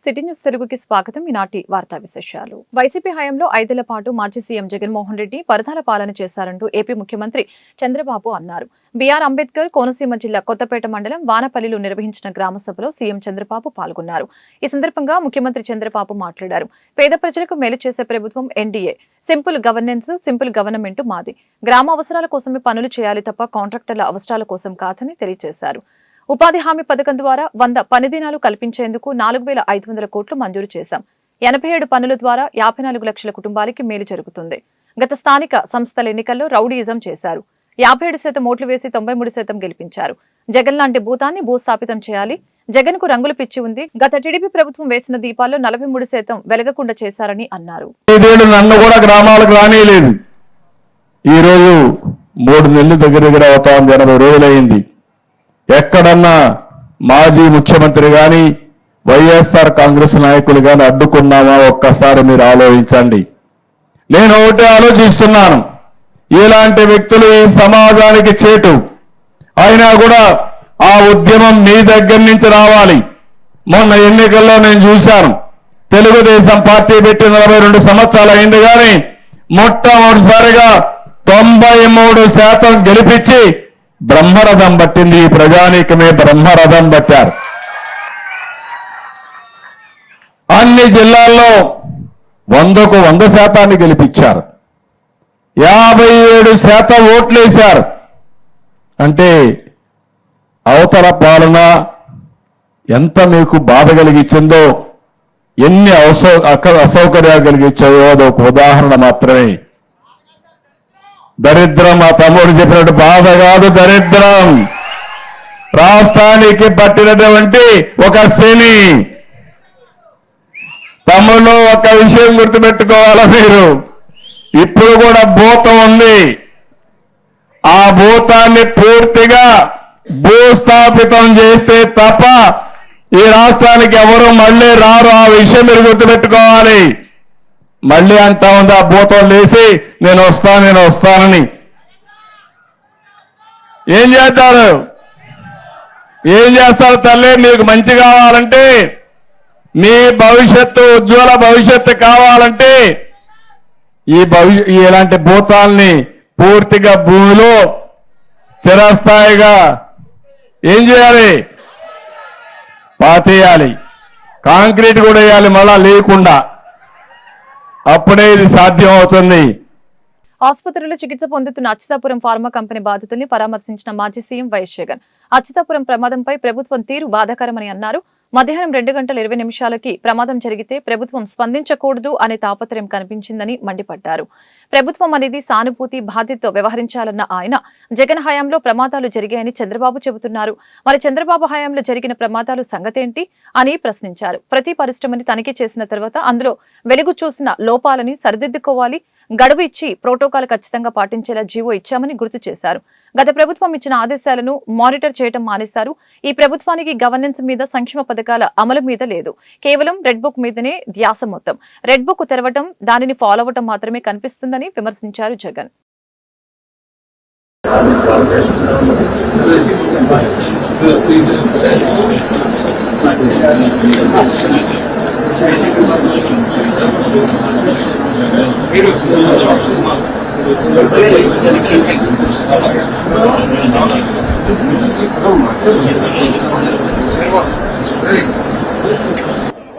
City news తెలుగుకి స్వాగతం. ఈనాటి వార్తా విశేషాలు. వైసీపీ హయాంలో ఐదేళ్ళ పాటు మాజీ సీఎం జగన్మోహన్ రెడ్డి పరిధాల పాలన చేశారంటూ ఏపీ ముఖ్యమంత్రి చంద్రబాబు అన్నారు. బీఆర్ అంబేద్కర్ కోనసీమ జిల్లా కొత్తపేట మండలం వానపల్లిలో నిర్వహించిన గ్రామ సభలో సీఎం చంద్రబాబు పాల్గొన్నారు. ఈ సందర్భంగా ముఖ్యమంత్రి చంద్రబాబు మాట్లాడారు. పేద ప్రజలకు మేలు చేసే ప్రభుత్వం NDA simple governance simple government మాది. గ్రామ అవసరాల కోసమే పనులు చేయాలి తప్ప కాంట్రాక్టర్ల అవసరాల కోసం కాదని తెలియజేశారు. ఉపాధి హామీ పథకం ద్వారా వంద పని దినాలు కల్పించేందుకు నాలుగు వేల ఐదు వందల కోట్లు మంజూరు చేశాం. ఎనభై ఏడు పనుల ద్వారా యాభై నాలుగు లక్షల కుటుంబాలకి మేలు జరుగుతుంది. గత స్థానిక సంస్థల ఎన్నికల్లో రౌడీయిజం చేశారు. యాభై ఏడు శాతం ఓట్లు వేసి తొంభై మూడు శాతం గెలిపించారు. జగన్ లాంటి భూతాన్ని భూస్థాపితం చేయాలి. జగన్కు రంగులు పిచ్చి ఉంది. గత టీడీపీ ప్రభుత్వం వేసిన దీపాల్లో నలభై మూడు శాతం వెలగకుండా చేశారని అన్నారు. నన్ను కూడా గ్రామాలకు మూడు నెలలు దగ్గర దగ్గర అవుతా ఉంది. ఎనభై రోజులైంది ఎక్కడన్నా మాజీ ముఖ్యమంత్రి కానీ వైఎస్ఆర్ కాంగ్రెస్ నాయకులు కానీ అడ్డుకున్నామా? ఒక్కసారి మీరు ఆలోచించండి. నేను ఒకటే ఆలోచిస్తున్నాను. ఇలాంటి వ్యక్తులు ఈ సమాజానికి చేటు. అయినా కూడా ఆ ఉద్యమం మీ దగ్గర నుంచి రావాలి. మొన్న ఎన్నికల్లో నేను చూశాను. తెలుగుదేశం పార్టీ పెట్టి నలభై రెండు సంవత్సరాలు అయింది కానీ మొట్టమొదటిసారిగా తొంభై మూడు శాతం గెలిపించి బ్రహ్మరథం పట్టింది ఈ ప్రజానీకమే బ్రహ్మరథం పట్టారు. అన్ని జిల్లాల్లో వందకు వంద శాతాన్ని గెలిపించారు. యాభై ఏడు శాతం ఓట్లేశారు. అంటే అవతల పాలన ఎంత మీకు బాధ కలిగించిందో ఎన్ని అవసౌ అక- అసౌకర్యాలు కలిగించాయో అదొక ఉదాహరణ మాత్రమే. దరిద్రం మా తమ్ముడు చెప్పినట్టు బాధ కాదు దరిద్రం. రాష్ట్రానికి పట్టినటువంటి ఒక శని తమ్ముళ్ళు ఒక విషయం గుర్తుపెట్టుకోవాలా మీరు? ఇప్పుడు కూడా భూతం ఉంది. ఆ భూతాన్ని పూర్తిగా భూస్థాపితం చేస్తే తప్ప ఈ రాష్ట్రానికి ఎవరు మళ్ళీ రారు? ఆ విషయం మీరు గుర్తుపెట్టుకోవాలి. మళ్ళీ అంటా ఉంది? ఆ భూతం లేచి నేను వస్తాను నేను వస్తానని. ఏం చేస్తారు? ఏం చేస్తారు తల్లి? మీకు మంచి కావాలంటే మీ భవిష్యత్తు ఉజ్వల భవిష్యత్తు కావాలంటే ఈ భవి ఇలాంటి భూతాల్ని పూర్తిగా భూమిలో చిరస్థాయిగా ఏం చేయాలి? పాతేయాలి. కాంక్రీట్ కూడా వేయాలి మళ్ళా లేకుండా. అప్పుడే ఇది సాధ్యం అవుతుంది ఆసుపత్రిలో చికిత్స పొందుతున్న అచ్యుతాపురం ఫార్మా కంపెనీ బాధితుల్ని పరామర్శించిన మాజీ సీఎం వైఎస్ జగన్ అచ్యుతాపురం ప్రమాదంపై ప్రభుత్వం తీరు బాధాకరమని అన్నారు. మధ్యాహ్నం రెండు గంటల ఇరవై నిమిషాలకి ప్రమాదం జరిగితే ప్రభుత్వం స్పందించకూడదు అనే తాపత్రయం కనిపించిందని మండిపడ్డారు. ప్రభుత్వం అనేది సానుభూతి బాధ్యతతో వ్యవహరించాలన్న ఆయన జగన్ హయాంలో ప్రమాదాలు జరిగాయని చంద్రబాబు చెబుతున్నారు. మరి చంద్రబాబు హయాంలో జరిగిన ప్రమాదాలు సంగతేంటి అని ప్రశ్నించారు. ప్రతి పరిశ్రమని తనిఖీ చేసిన తర్వాత అందులో వెలుగు చూసిన లోపాలని సరిదిద్దుకోవాలి గడువు ఇచ్చి ప్రోటోకాల్ ఖచ్చితంగా పాటించేలా జీవో ఇచ్చామని గుర్తు చేశారు. గత ప్రభుత్వం ఇచ్చిన ఆదేశాలను మానిటర్ చేయడం మానేశారు. ఈ ప్రభుత్వానికి గవర్నెన్స్ మీద సంక్షేమ పథకాల అమలు మీద లేదు. కేవలం రెడ్ బుక్ మీదనే ధ్యాస మొత్తం. రెడ్ బుక్ తెరవటం దానిని ఫాలో అవ్వటం మాత్రమే కనిపిస్తుందని విమర్శించారు జగన్.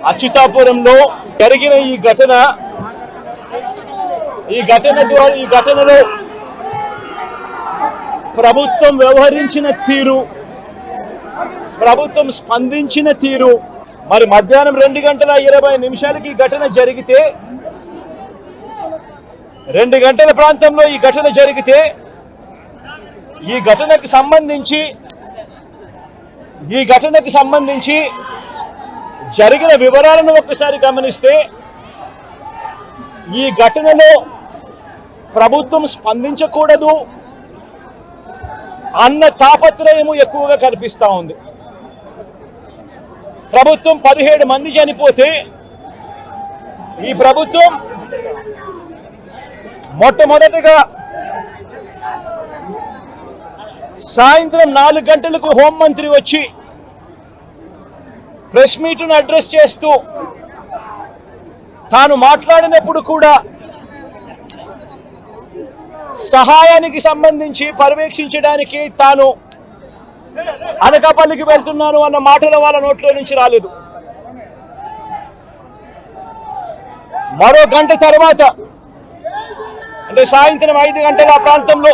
అచ్యుతాపురంలో జరిగిన ఈ ఘటన ఈ ఘటన ద్వారా ఈ ఘటనలో ప్రభుత్వం వ్యవహరించిన తీరు ప్రభుత్వం స్పందించిన తీరు. మరి మధ్యాహ్నం రెండు గంటల ఇరవై నిమిషాలకి ఈ ఘటన జరిగితే రెండు గంటల ప్రాంతంలో ఈ ఘటన జరిగితే ఈ ఘటనకు సంబంధించి ఈ ఘటనకు సంబంధించి జరిగిన వివరాలను ఒక్కసారి గమనిస్తే ఈ ఘటనలో ప్రభుత్వం స్పందించకూడదు అన్న తాపత్రయము ఎక్కువగా కనిపిస్తూ ఉంది. ప్రభుత్వం పదిహేడు మంది చనిపోతే ఈ ప్రభుత్వం మొట్టమొదటిగా సాయంత్రం నాలుగు గంటలకు హోంమంత్రి వచ్చి ప్రెస్ మీట్ను అడ్రస్ చేస్తూ తాను మాట్లాడినప్పుడు కూడా సహాయానికి సంబంధించి పర్యవేక్షించడానికి తాను అనకాపల్లికి వెళ్తున్నాను అన్న మాటలు వాళ్ళ నోట్లో నుంచి రాలేదు. మరో గంట తర్వాత అంటే సాయంత్రం ఐదు గంటల ఆ ప్రాంతంలో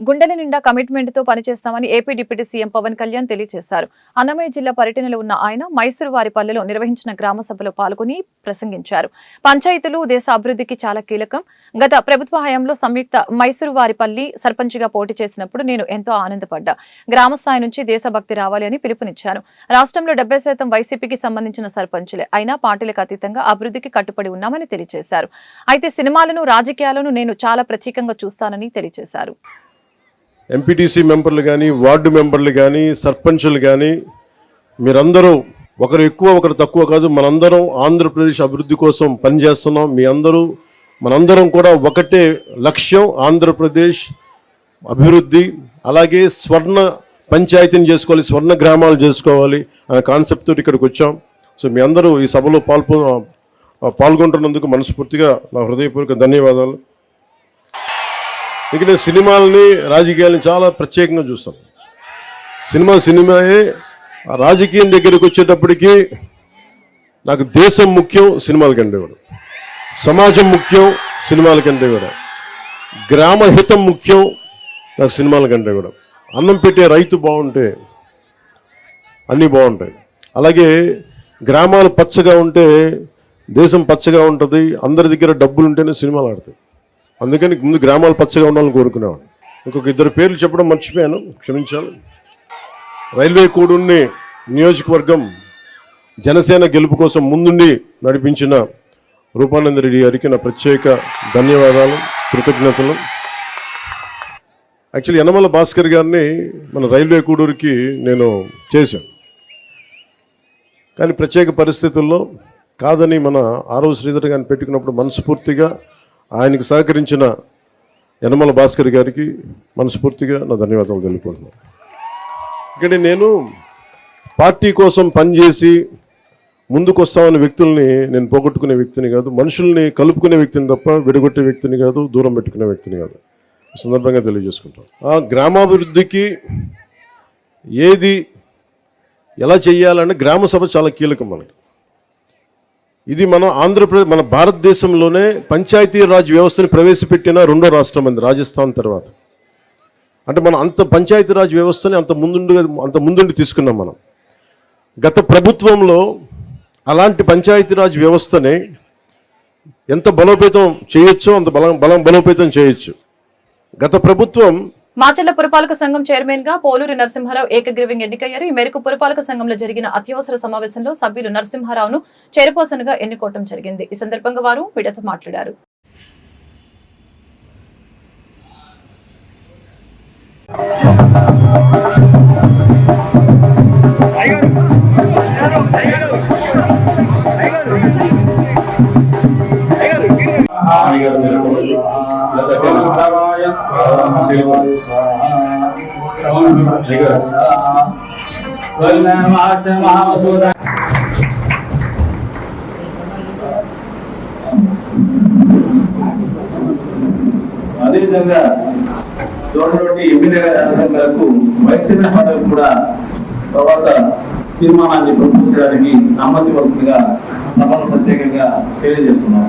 గుండెల నిండా కమిట్మెంట్తో పనిచేస్తామని AP deputy CM Pawan Kalyan తెలియజేశారు. అన్నమయ్య జిల్లా పర్యటనలో ఉన్న ఆయన మైసూరు వారి పల్లెలో నిర్వహించిన గ్రామ సభలో పాల్గొని ప్రసంగించారు. పంచాయతీలు దేశ అభివృద్ధికి చాలా కీలకం. గత ప్రభుత్వ హయాంలో సంయుక్త మైసూరు వారిపల్లి సర్పంచ్గా పోటీ చేసినప్పుడు నేను ఎంతో ఆనందపడ్డా. గ్రామ స్థాయి నుంచి దేశభక్తి రావాలి అని పిలుపునిచ్చాను రాష్ట్రంలో డెబ్బై శాతం వైసీపీకి సంబంధించిన సర్పంచులే. అయినా పార్టీలకు అతీతంగా అభివృద్ధికి కట్టుబడి ఉన్నామని తెలియజేశారు. అయితే సినిమాలను రాజకీయాలను నేను చాలా ప్రత్యేకంగా చూస్తానని తెలియజేశారు. ఎంపీటీసీ మెంబర్లు కానీ వార్డు మెంబర్లు కానీ సర్పంచులు కానీ మీరందరూ ఒకరు ఎక్కువ ఒకరు తక్కువ కాదు మనందరం ఆంధ్రప్రదేశ్ అభివృద్ధి కోసం పనిచేస్తున్నాం. మీ అందరూ మనందరం కూడా ఒకటే లక్ష్యం ఆంధ్రప్రదేశ్ అభివృద్ధి. అలాగే స్వర్ణ పంచాయతీని చేసుకోవాలి స్వర్ణ గ్రామాలు చేసుకోవాలి అనే కాన్సెప్ట్ తోటి ఇక్కడికి వచ్చాం. సో మీ అందరూ ఈ సభలో పాల్పొ పాల్గొంటున్నందుకు మనస్ఫూర్తిగా నా హృదయపూర్వక ధన్యవాదాలు. ఇక్కడ సినిమాలని రాజకీయాలని చాలా ప్రత్యేకంగా చూస్తాం. సినిమా సినిమాయే రాజకీయం దగ్గరికి వచ్చేటప్పటికి నాకు దేశం ముఖ్యం సినిమాల కంటే కూడా. సమాజం ముఖ్యం సినిమాల కంటే కూడా. గ్రామహితం ముఖ్యం నాకు సినిమాల కంటే కూడా. అన్నం పెట్టే రైతు బాగుంటే అన్నీ బాగుంటాయి. అలాగే గ్రామాలు పచ్చగా ఉంటే దేశం పచ్చగా ఉంటుంది అందరి దగ్గర డబ్బులు ఉంటేనే సినిమాలు ఆడతాయి. అందుకని ముందు గ్రామాలు పచ్చగా ఉండాలని కోరుకునేవాడు. ఇంకొక ఇద్దరు పేర్లు చెప్పడం మర్చిపోయాను క్షమించాలి. రైల్వే కూడుని నియోజకవర్గం జనసేన గెలుపు కోసం ముందుండి నడిపించిన రూపానంద రెడ్డి గారికి నా ప్రత్యేక ధన్యవాదాలు కృతజ్ఞతలు. యాక్చువల్లీ యనమల భాస్కర్ గారిని మన రైల్వే కూడూరుకి నేను చేశాను. కానీ ప్రత్యేక పరిస్థితుల్లో కాదని మన ఆరవ శ్రీధర్ గారిని పెట్టుకున్నప్పుడు మనస్ఫూర్తిగా ఆయనకు సహకరించిన యనమల భాస్కర్ గారికి మనస్ఫూర్తిగా నా ధన్యవాదాలు తెలుపుకుంటున్నాను. ఇక్కడ నేను పార్టీ కోసం పనిచేసి ముందుకొస్తామన్న వ్యక్తుల్ని నేను పోగొట్టుకునే వ్యక్తిని కాదు మనుషుల్ని కలుపుకునే వ్యక్తిని తప్ప విడగొట్టే వ్యక్తిని కాదు దూరం పెట్టుకునే వ్యక్తిని కాదు. సందర్భంగా తెలియజేసుకుంటాం ఆ గ్రామాభివృద్ధికి ఏది ఎలా చేయాలంటే గ్రామ సభ చాలా కీలకం మనకి. ఇది మన ఆంధ్రప్రదేశ్ మన భారతదేశంలోనే పంచాయతీ రాజ్ వ్యవస్థను ప్రవేశపెట్టిన రెండో రాష్ట్రం అంది రాజస్థాన్ తర్వాత. అంటే మనం అంత పంచాయతీ రాజ్ వ్యవస్థని అంత ముందుండి అంత ముందుండి తీసుకున్నాం మనం. గత ప్రభుత్వంలో అలాంటి పంచాయతీ రాజ్ వ్యవస్థని ఎంత బలోపేతం చేయొచ్చో అంత బలం బలం బలోపేతం చేయొచ్చు. గత ప్రభుత్వం మాచర్ల పురపాలక సంఘం చైర్మన్గా పోలూరు నరసింహారావు ఏకగ్రీవంగా ఎన్నికయ్యారు. ఈ మేరకు పురపాలక సంఘంలో జరిగిన అత్యవసర సమావేశంలో సభ్యులు నరసింహారావును చైర్పర్సన్గా ఎన్నుకోవడం జరిగింది. ఈ సందర్భంగా వారు మీడియాతో మాట్లాడారు. అదేవిధంగా తోటలోటి ఎమ్మెల్యే గారి మేరకు వైస్ చైర్మన్ పదవి కూడా తర్వాత తీర్మానాన్ని ప్రకటించడానికి చేయడానికి ఆమోదించవలసిందిగా సభను ప్రత్యేకంగా తెలియజేస్తున్నాం.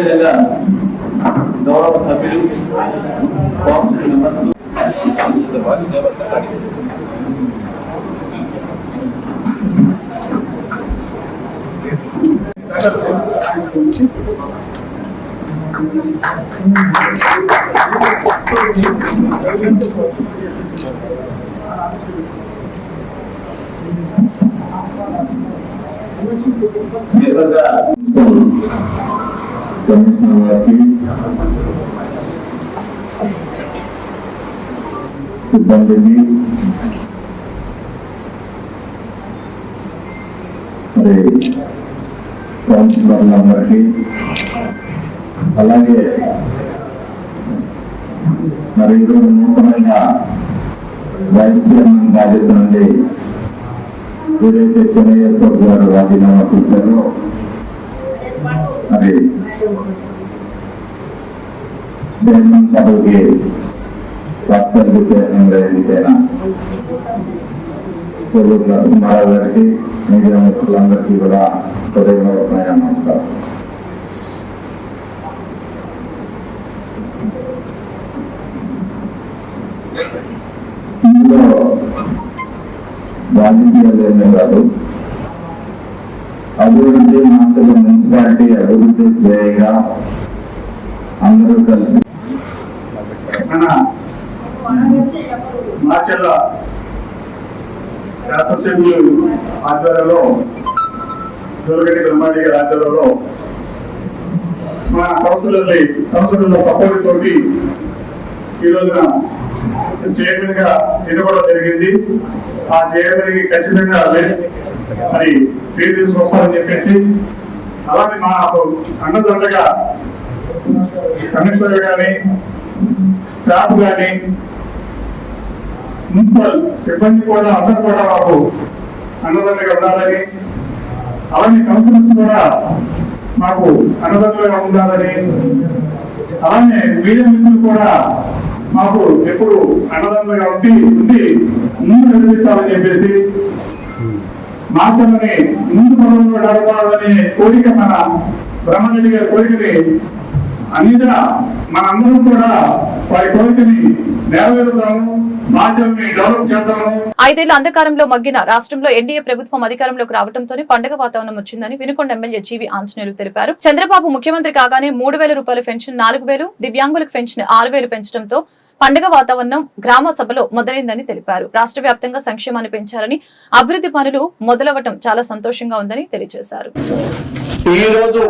అదేవిధంగా గౌరవ సభ్యులు కోఆపరేటివ్ మెంబర్స్ కమిషనర్ గారికి సిబ్బందికి మరి కౌన్సిలర్లందరికీ అలాగే మరి ఈరోజు నూతనంగా వైస్ చైర్మన్ బాధ్యత నుండి ఏదైతే చెన్నయ్య గారు రాజీనామా చేశారో మరి చైర్మన్ పదవికి డాక్టర్కి చైర్మన్గా ఎన్నికైన నరసింహారావు గారికి మీడియా మిత్రులందరికీ కూడా హృదయపూర్వకమైన నమస్కారం రాజకీయాలు ఏమీ కాదు అభివృద్ధి మాత్రం మున్సిపాలిటీ అభివృద్ధి చేయగా అందరూ కలిసి మార్చల్ల శాసనసభ్యులు ఆధ్వర్యంలో దొరగటి బ్రహ్మారెడ్డి గారి ఆధ్వర్యంలో మన కౌన్సిలర్లు కౌన్సిలర్ల సపోర్ట్ తోటి ఈ రోజున చైర్మన్గా ఎన్నుకోవడం జరిగింది. ఆ చైర్మన్కి ఖచ్చితంగా మరి పేరు తీసుకొస్తారని చెప్పేసి అలాగే మాకు అన్నదండగా కమిషనర్ గాని స్టాఫ్ గాని మున్సిపల్ సిబ్బంది కూడా అందరూ కూడా మాకు అన్నదండగా ఉండాలని అలాగే కౌన్సిలర్స్ కూడా మాకు అన్నదండగా ఉండాలని అలానే మీడియా మిత్రులు కూడా మాకు ఎప్పుడు అన్నదండగా ఉండి ఉండి ముందు నడిపించాలని చెప్పేసి మాటలని ముందు పనుల్లో నడపాలనే కోరిక మన బ్రహ్మరెడ్డి గారి కోరికని అన్నిగా మనందరం కూడా వారి కోరికని నెరవేరుతాము. ఐదేళ్ళ అంధకారంలో మగ్గిన రాష్ట్రంలో ఎన్డీఏ ప్రభుత్వం అధికారంలోకి రావడంతోనే పండుగ వాతావరణం వచ్చిందని వినుకొండ ఎమ్మెల్యే జీవి ఆంజనేయులు తెలిపారు. చంద్రబాబు ముఖ్యమంత్రి కాగానే మూడు వేల రూపాయల పెన్షన్ నాలుగు వేలు దివ్యాంగులకు పెన్షన్ ఆరు వేలు పెంచడంతో పండుగ వాతావరణం గ్రామ సభలో మొదలైందని తెలిపారు. రాష్ట్ర వ్యాప్తంగా సంక్షేమాన్ని పెంచాలని అభివృద్ధి పనులు మొదలవటం చాలా సంతోషంగా ఉందని తెలియజేశారు. ఈ రోజు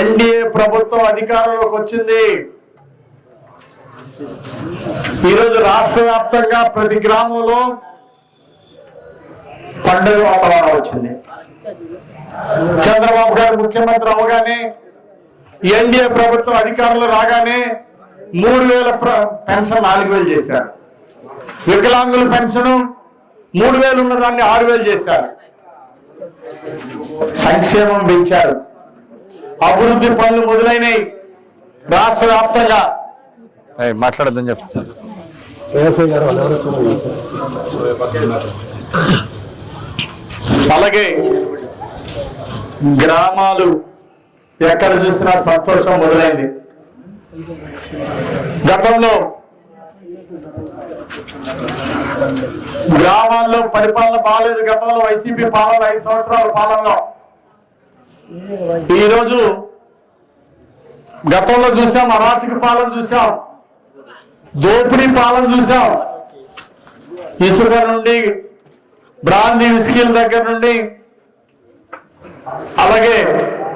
ఎన్డీఏ ప్రభుత్వం అధికారంలోకి వచ్చింది. ఈరోజు రాష్ట్ర వ్యాప్తంగా ప్రతి గ్రామంలో పండుగ వాతావరణం వచ్చింది. చంద్రబాబు గారు ముఖ్యమంత్రి అవగానే ఎన్డీఏ ప్రభుత్వం అధికారంలో రాగానే మూడు వేల ప్ర- పెన్షన్ నాలుగు వేలు చేశారు. వికలాంగుల పెన్షన్ మూడు వేలు ఉన్నదాన్ని ఆరు వేలు చేశారు. సంక్షేమం పెంచారు. అభివృద్ధి పనులు మొదలైనవి రాష్ట్ర వ్యాప్తంగా మాట్లాడద్దని చెప్తా అలాగే గ్రామాలు ఎక్కడ చూసినా సంతోషం మొదలైంది. గతంలో గ్రామాల్లో పరిపాలన బాగాలేదు గతంలో వైసీపీ పాలన ఐదు సంవత్సరాల పాలనలో. ఈరోజు గతంలో చూసాం అరాచక పాలన చూసాం. దోపిడీ పాలన చూసాం. ఇసుక నుండి బ్రాందీ విస్కీల దగ్గర నుండి అలాగే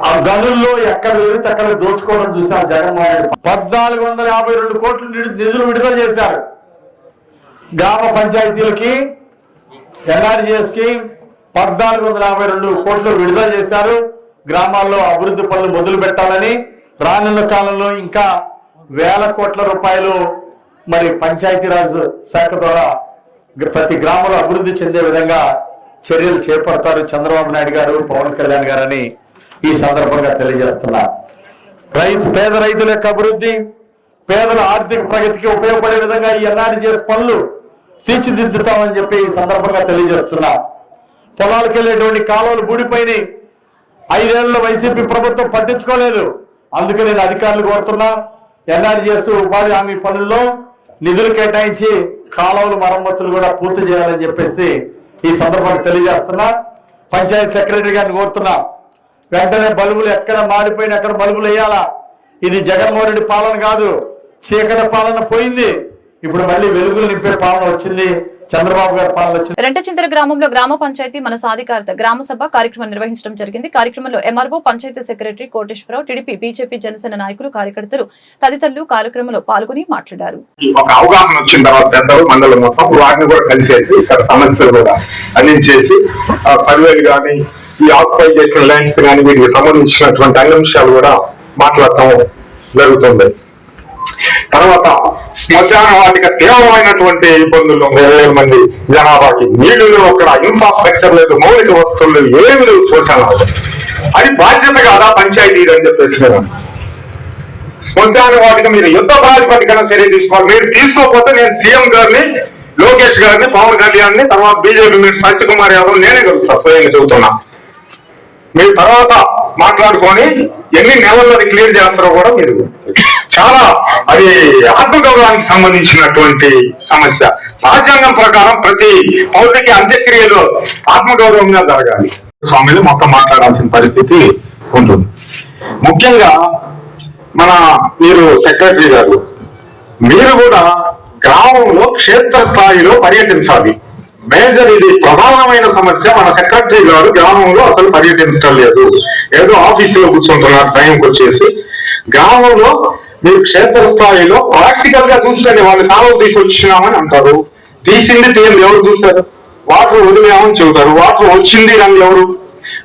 ఆ గనుల్లో ఎక్కడ వెళితే అక్కడ దోచుకోవడం చూసాం జగన్మోహన్ రెడ్డి పద్నాలుగు వందల యాభై రెండు కోట్ల నిధులు విడుదల చేశారు. గ్రామ పంచాయతీలకి ఎన్ఆర్జీఎస్కి పద్నాలుగు వందల యాభై రెండు కోట్లు విడుదల చేశారు. గ్రామాల్లో అభివృద్ధి పనులు మొదలు పెట్టాలని రానున్న కాలంలో ఇంకా వేల కోట్ల రూపాయలు మరి పంచాయతీరాజ్ శాఖ ద్వారా ప్రతి గ్రామంలో అభివృద్ధి చెందే విధంగా చర్యలు చేపడతారు చంద్రబాబు నాయుడు గారు పవన్ కళ్యాణ్ గారని ఈ సందర్భంగా తెలియజేస్తున్నా. రైతు పేద రైతుల యొక్క అభివృద్ధి పేదల ఆర్థిక ప్రగతికి ఉపయోగపడే విధంగా ఈ ఎన్ఆర్జీఎస్ పనులు తీర్చిదిద్దుతామని చెప్పి ఈ సందర్భంగా తెలియజేస్తున్నా. పొలాలకు వెళ్ళేటువంటి కాలువలు బూడిపోయినాయి ఐదేళ్ళలో వైసీపీ ప్రభుత్వం పట్టించుకోలేదు. అందుకే నేను అధికారులు కోరుతున్నా ఎన్ఆర్జీఎస్ ఉపాధి హామీ పనుల్లో నిధులు కేటాయించి కాలువలు మరమ్మతులు కూడా పూర్తి చేయాలని చెప్పేసి ఈ సందర్భంగా తెలియజేస్తున్నా. పంచాయతీ సెక్రటరీ గారిని కోరుతున్నా. వెంటనే బల్బులు ఎక్కడ మాడిపోయిన ఎక్కడ బల్బులు వేయాలా? ఇది జగన్మోహన్ రెడ్డి పాలన కాదు. చీకటి పాలన పోయింది. ఇప్పుడు మళ్ళీ వెలుగులు నింపే పాలన వచ్చింది. చంద్రబాబు గారి పాలన వచ్చింది. రెంటచింతల గ్రామంలో గ్రామ పంచాయతీ మన సాధికారత గ్రామ సభ కార్యక్రమం నిర్వహించడం జరిగింది. కార్యక్రమంలో MRO panchayat secretary Koteswara Rao TDP BJP Janasena నాయకులు కార్యకర్తలు తదితరులు కార్యక్రమంలో పాల్గొని మాట్లాడారు. ఒక అవగాహన వచ్చిన తర్వాత పెద్దలు మండలం మొత్తం వారిని కూడా కలిసేసి ఇక్కడ సమస్యలు కూడా అందించేసి సర్వేలు కానీ ఈ ఆక్యుపై చేసిన ల్యాండ్స్ కానీ వీటికి సంబంధించినటువంటి అన్ని అంశాలు కూడా మాట్లాడటం జరుగుతుంది. తర్వాత శ్మశాన వాటిక తీవ్రమైనటువంటి ఇబ్బందులు వేల మంది జనాభాకి నీళ్ళు లేవు అక్కడ ఇన్ఫ్రాస్ట్రక్చర్ లేదు మౌలిక వస్తువులు లేవు ఏమి లేవు శ్మశానాలు అది బాధ్యత కాదా పంచాయతీ అని చెప్పేసి శ్మశాన వాటికి మీరు యుద్ధ ప్రాతిపదికన చర్య తీసుకోవాలి? మీరు తీసుకోకపోతే నేను సీఎం గారిని లోకేష్ గారిని పవన్ కళ్యాణ్ని తర్వాత బీజేపీ మీరు సత్యకుమార్ యాదవ్ నేనే కలుస్తా స్వయంగా చెబుతున్నా. మీరు తర్వాత మాట్లాడుకొని ఎన్ని నెలల్లో అది క్లియర్ చేస్తారో కూడా మీరు చాలా అది ఆత్మగౌరవానికి సంబంధించినటువంటి సమస్య. రాజ్యాంగం ప్రకారం ప్రతి పౌరుడికి అంత్యక్రియలు ఆత్మగౌరవంగా జరగాలి. స్వామిలు మొత్తం మాట్లాడాల్సిన పరిస్థితి ఉంటుంది. ముఖ్యంగా మన మీరు సెక్రటరీ గారు మీరు కూడా గ్రామంలో క్షేత్ర స్థాయిలో పర్యటించాలి. మేజర్ ఇది ప్రధానమైన సమస్య. మన సెక్రటరీ గారు గ్రామంలో అసలు పర్యటించడం లేదు ఏదో ఆఫీసులో కూర్చుంటున్నారు టైంకి వచ్చేసి. గ్రామంలో మీరు క్షేత్ర స్థాయిలో ప్రాక్టికల్గా చూసుకునే వాళ్ళు కాలువ తీసి వచ్చినామని అంటారు. తీసింది తీయండి ఎవరు చూశారు వాటర్ వదిలేమని చెబుతారు. వాటర్ వచ్చింది అని ఎవరు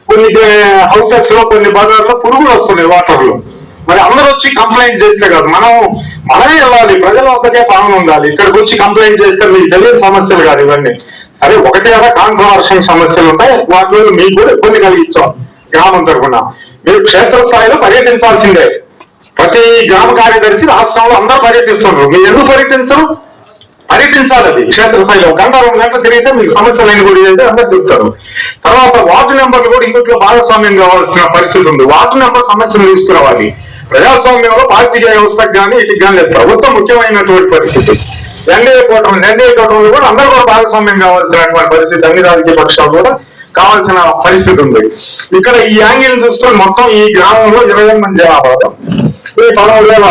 కొన్ని హౌసెస్లో కొన్ని బజార్లో పురుగులు వస్తున్నాయి వాటర్లో మరి అందరూ వచ్చి కంప్లైంట్ చేస్తే కాదు. మనం మనమే వెళ్ళాలి. ప్రజల వద్దకే పాలన ఉండాలి. ఇక్కడికి వచ్చి కంప్లైంట్ చేస్తే మీకు తెలియని సమస్యలు కాదు ఇవన్నీ. సరే ఒకటే కదా కాంట్రవర్షన్ సమస్యలు ఉంటాయి. వాటి వల్ల మీకు కూడా ఇబ్బంది కలిగించాం గ్రామం తరఫున మీరు క్షేత్రస్థాయిలో పర్యటించాల్సిందే. ప్రతి గ్రామ కార్యదర్శి రాష్ట్రంలో అందరూ పర్యటిస్తున్నారు మీరు ఎందుకు పర్యటించరు? పర్యటించాలి అది. క్షేత్రస్థాయిలో ఒక గంట రెండు గంటలు తిరిగితే మీకు సమస్యలు అయిన కూడా అయితే అందరు చెప్తారు తర్వాత వార్డు నెంబర్లు కూడా ఇందులో భాగస్వామ్యం కావాల్సిన పరిస్థితి ఉంది. వార్డు నెంబర్ సమస్యలు తీసుకురావాలి. ప్రజాస్వామ్యంలో పార్టీ వ్యవస్థకు కానీ ఇటు కానీ లేదు. ప్రభుత్వం ముఖ్యమైనటువంటి పరిస్థితి. ఎన్డీఏ కూటమి ఎన్డీఏ కూటమిలో కూడా అందరూ కూడా భాగస్వామ్యం కావాల్సినటువంటి పరిస్థితి అన్ని రాజకీయ పక్షాలు కూడా కావాల్సిన పరిస్థితి ఉంది. ఇక్కడ ఈ యాంగిల్ చూసుకొని మొత్తం ఈ గ్రామంలో ఇరవై మంది జనాభా ఈ పదమూడు వేల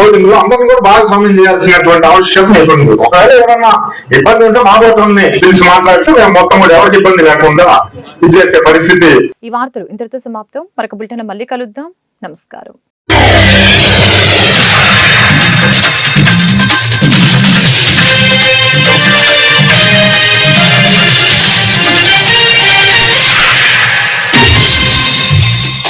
ఓటింగ్లు అందరిని కూడా భాగస్వామ్యం చేయాల్సినటువంటి ఆవశ్యకత ఉంటుంది. ఒకవేళ ఏమన్నా ఇబ్బంది ఉంటే మా కూటమిని పిలిచి మాట్లాడితే మేము మొత్తం కూడా ఎవరికి ఇబ్బంది లేకుండా ఇది చేసే పరిస్థితి. ఈ వార్తలు ఇంతటితో సమాప్తం. మరొక బులెటిన్ మళ్ళీ కలుద్దాం. నమస్కారం.